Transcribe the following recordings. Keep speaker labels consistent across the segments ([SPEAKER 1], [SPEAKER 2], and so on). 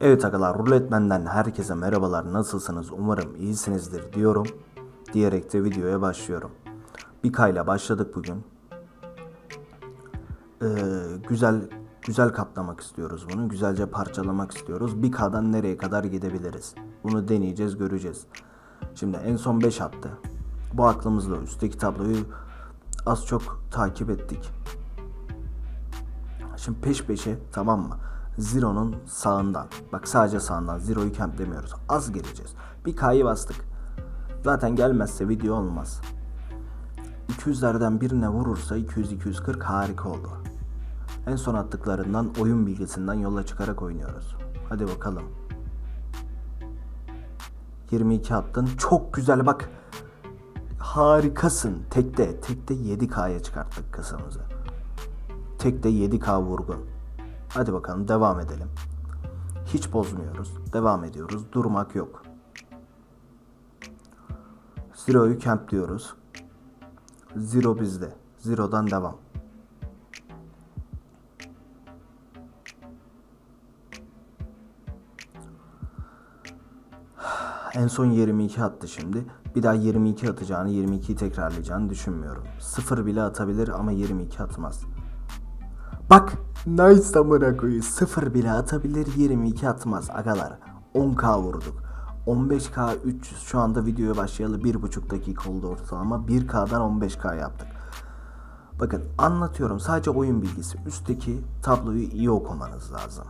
[SPEAKER 1] Evet agalar Ruletmen'den herkese merhabalar nasılsınız umarım iyisinizdir diyorum diyerek de videoya başlıyorum. Bir kayla başladık bugün. Ee, güzel güzel katlamak istiyoruz bunu. Güzelce parçalamak istiyoruz. Bir K'dan nereye kadar gidebiliriz? Bunu deneyeceğiz, göreceğiz. Şimdi en son 5 attı. Bu aklımızda üstteki tabloyu az çok takip ettik. Şimdi peş peşe tamam mı? Zero'nun sağından. Bak sadece sağından. Zero'yu camplemiyoruz. Az geleceğiz. Bir K'yı bastık. Zaten gelmezse video olmaz. 200'lerden birine vurursa 200-240 harika oldu. En son attıklarından oyun bilgisinden yola çıkarak oynuyoruz. Hadi bakalım. 22 attın. Çok güzel bak. Harikasın. Tekte. Tekte 7K'ya çıkarttık kasamızı. Tekte 7K vurgun. Hadi bakalım devam edelim. Hiç bozmuyoruz. Devam ediyoruz. Durmak yok. Zero'yu campliyoruz. Zero bizde. Zero'dan devam. En son 22 attı şimdi. Bir daha 22 atacağını, 22'yi tekrarlayacağını düşünmüyorum. Sıfır bile atabilir ama 22 atmaz. Bak nice amına koyayım. Sıfır bile atabilir 22 atmaz agalar. 10k vurduk. 15k 300 şu anda videoya başlayalı 1,5 dakika oldu ortalama. 1k'dan 15k yaptık. Bakın anlatıyorum sadece oyun bilgisi. Üstteki tabloyu iyi okumanız lazım.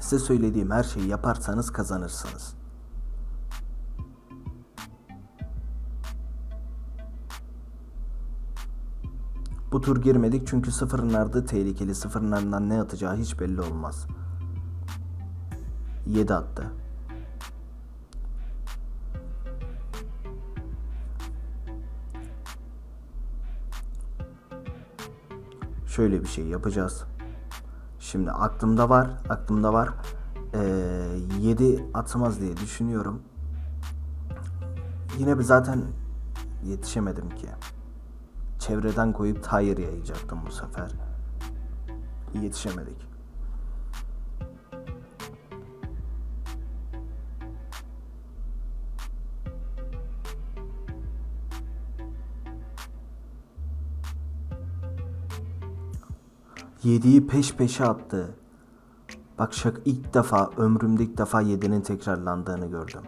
[SPEAKER 1] Size söylediğim her şeyi yaparsanız kazanırsınız. Bu tur girmedik çünkü sıfırın ardı tehlikeli. Sıfırın ardından ne atacağı hiç belli olmaz. 7 attı. Şöyle bir şey yapacağız. Şimdi aklımda var, aklımda var. Ee, 7 atmaz diye düşünüyorum. Yine bir zaten yetişemedim ki. Çevreden koyup tire yayacaktım bu sefer. Yetişemedik. Yediği peş peşe attı. Bak şak ilk defa ömrümde ilk defa yedinin tekrarlandığını gördüm.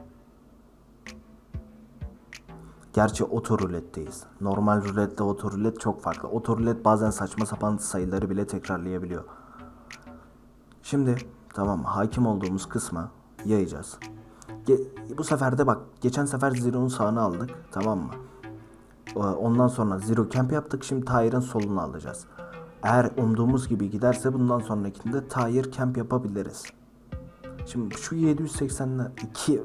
[SPEAKER 1] Gerçi otoruletteyiz. Normal ruletle otorulet çok farklı. Otorulet bazen saçma sapan sayıları bile tekrarlayabiliyor. Şimdi tamam hakim olduğumuz kısma yayacağız. Ge- bu sefer de bak geçen sefer Zero'nun sağını aldık tamam mı? Ee, Ondan sonra Zero Camp yaptık. Şimdi Tyre'ın solunu alacağız. Eğer umduğumuz gibi giderse bundan sonrakinde Tire Camp yapabiliriz. Şimdi şu 780'ler 2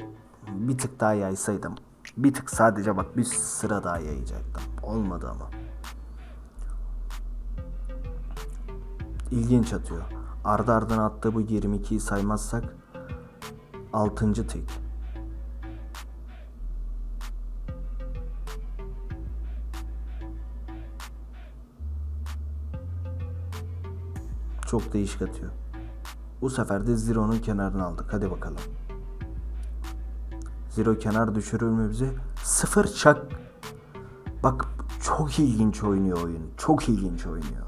[SPEAKER 1] bir tık daha yaysaydım. Bir tık sadece bak bir sıra daha yayacaktım. Olmadı ama. İlginç atıyor. Ardı ardına attığı bu 22'yi saymazsak 6. tek. Çok değişik atıyor. Bu sefer de Zero'nun kenarını aldık. Hadi bakalım. Zero kenar düşürür mü bizi? Sıfır çak. Bak çok ilginç oynuyor oyun. Çok ilginç oynuyor.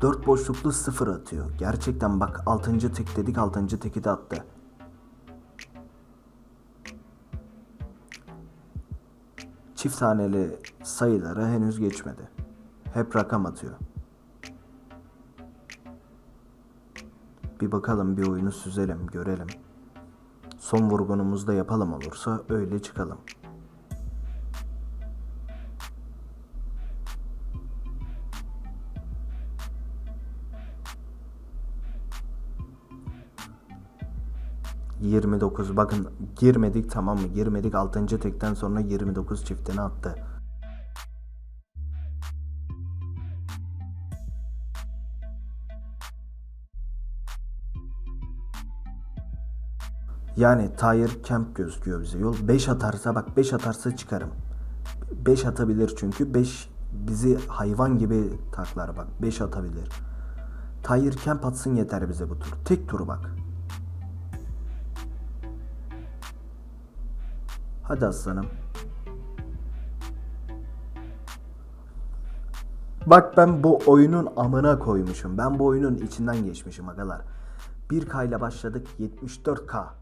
[SPEAKER 1] Dört boşluklu sıfır atıyor. Gerçekten bak altıncı tek dedik altıncı teki de attı. Çift taneli sayılara henüz geçmedi. Hep rakam atıyor. Bir bakalım bir oyunu süzelim, görelim. Son vurgunumuzu da yapalım olursa öyle çıkalım. ...29 bakın girmedik tamam mı? Girmedik 6. tekten sonra 29 çiftini attı. Yani Tire Camp gözüküyor bize yol. 5 atarsa bak 5 atarsa çıkarım. 5 atabilir çünkü 5 bizi hayvan gibi taklar bak. 5 atabilir. Tahir Kemp atsın yeter bize bu tur. Tek turu bak. Hadi aslanım. Bak ben bu oyunun amına koymuşum. Ben bu oyunun içinden geçmişim agalar. 1K ile başladık 74K.